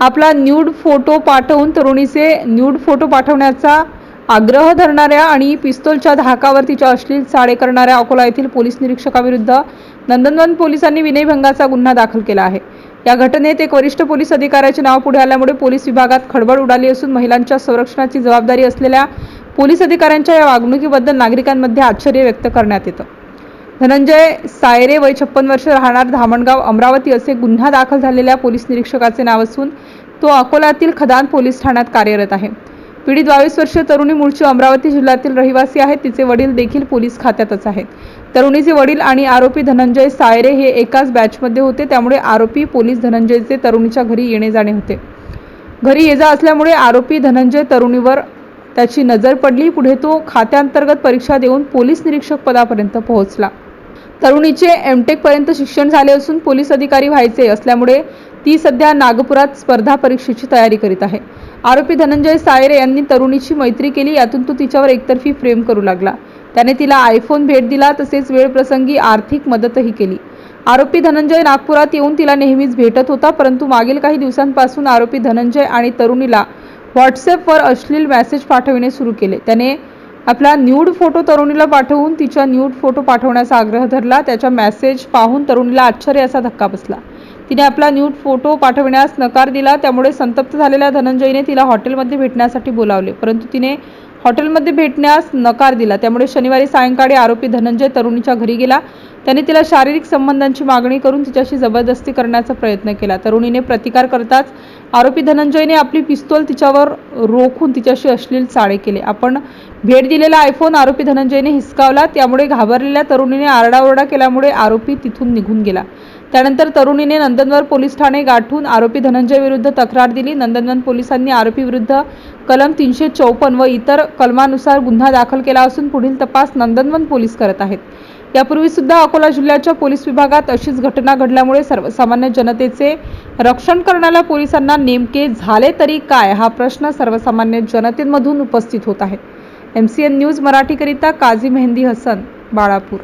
आपला nude photo पाठवून तरुणीचे nude photo पाठवण्याचा आग्रह धरणाऱ्या आणि पिस्तोलच्या धाकावर तिच्या अश्लील चाळे करणाऱ्या अकोला येथील पोलीस निरीक्षकाविरुद्ध नंदनवन पोलिसांनी विनयभंगाचा गुन्हा दाखल केला आहे. या घटनेत एक वरिष्ठ पोलीस अधिकाऱ्याचे नाव पुढे आल्यामुळे पोलीस विभागात खळबळ उडाली असून महिलांच्या संरक्षणाची जबाबदारी असलेल्या पोलीस अधिकाऱ्यांच्या या वागणुकीबद्दल नागरिकांमध्ये आश्चर्य व्यक्त करण्यात येतं. धनंजय सायरे वय छप्पन वर्ष राहणार धामणगाव अमरावती असे गुन्हा दाखल झालेल्या पोलीस निरीक्षकाचे नाव असून तो अकोल्यातील खदान पोलीस ठाण्यात कार्यरत आहे. पीडित बावीस वर्षीय तरुणी मूळची अमरावती जिल्ह्यातील रहिवासी आहेत तिचे वडील देखील पोलीस खात्यातच आहेत. तरुणीचे वडील आणि आरोपी धनंजय सायरे हे एकाच बॅचमध्ये होते. त्यामुळे आरोपी पोलीस धनंजयचे तरुणीच्या घरी येणे जाणे होते. घरी ये जा असल्यामुळे आरोपी धनंजय तरुणीवर त्याची नजर पडली. पुढे तो खात्यांतर्गत परीक्षा देऊन पोलीस निरीक्षक पदापर्यंत पोहोचला. तरुणीचे एमटेक पर्यंत शिक्षण झाले असून पोलीस अधिकारी व्हायचे असल्यामुळे ती सध्या नागपुरात स्पर्धा परीक्षेची तयारी करीत आहे. आरोपी धनंजय सायरे यांनी तरुणीची मैत्री केली यातून तो तिच्यावर एकतर्फी प्रेम करू लागला. त्याने तिला आयफोन भेट दिला तसेच वेळप्रसंगी आर्थिक मदतही केली. आरोपी धनंजय नागपुरात येऊन तिला नेहमीच भेटत होता परंतु मागील काही दिवसांपासून आरोपी धनंजय आणि तरुणीला व्हॉट्सॲपवर अश्लील मेसेज पाठविणे सुरू केले. त्याने आपला न्यूड फोटो तरुणीला पाठवून तिच्या न्यूड फोटो पाठवण्याचा आग्रह धरला. त्याच्या मेसेज पाहून तरुणीला आश्चर्याचा धक्का बसला. तिने आपला न्यूड फोटो पाठविण्यास नकार दिला. त्यामुळे संतप्त झालेल्या धनंजयने तिला हॉटेलमध्ये भेटण्यासाठी बोलावले. परंतु तिने हॉटेलमध्ये भेटण्यास नकार दिला. त्यामुळे शनिवारी सायंकाळी आरोपी धनंजय तरुणीच्या घरी गेला. त्याने तिला शारीरिक संबंधांची मागणी करून तिच्याशी जबरदस्ती करण्याचा प्रयत्न केला. तरुणीने प्रतिकार करताच आरोपी धनंजयने आपली पिस्तोल तिच्यावर रोखून तिच्याशी अश्लील चाळे केले. आपण भेट दिलेला आयफोन आरोपी धनंजयने हिसकावला. त्यामुळे घाबरलेल्या तरुणीने आरडाओरडा केल्यामुळे आरोपी तिथून निघून गेला. त्यानंतर तरुणीने नंदनवर पोलीस ठाणे गाठून आरोपी धनंजय विरुद्ध तक्रार दिली. नंदनवन पोलिसांनी आरोपी विरुद्ध कलम तीनशे चौपन्न व इतर कलमानुसार गुन्हा दाखल केला असून पुढील तपास नंदनवन पोलीस करत आहेत. यापूर्वी सुद्धा अकोला जिल्ह्याच्या पोलीस विभागात अशीच घटना घडल्यामुळे सर्वसामान्य जनतेचे रक्षण करण्याला पोलिसांना नेमके झाले तरी काय हा प्रश्न सर्वसामान्य जनतेमधून उपस्थित होत आहे. एम सी एन न्यूज मराठीकरिता काझी मेहंदी हसन बाळापूर.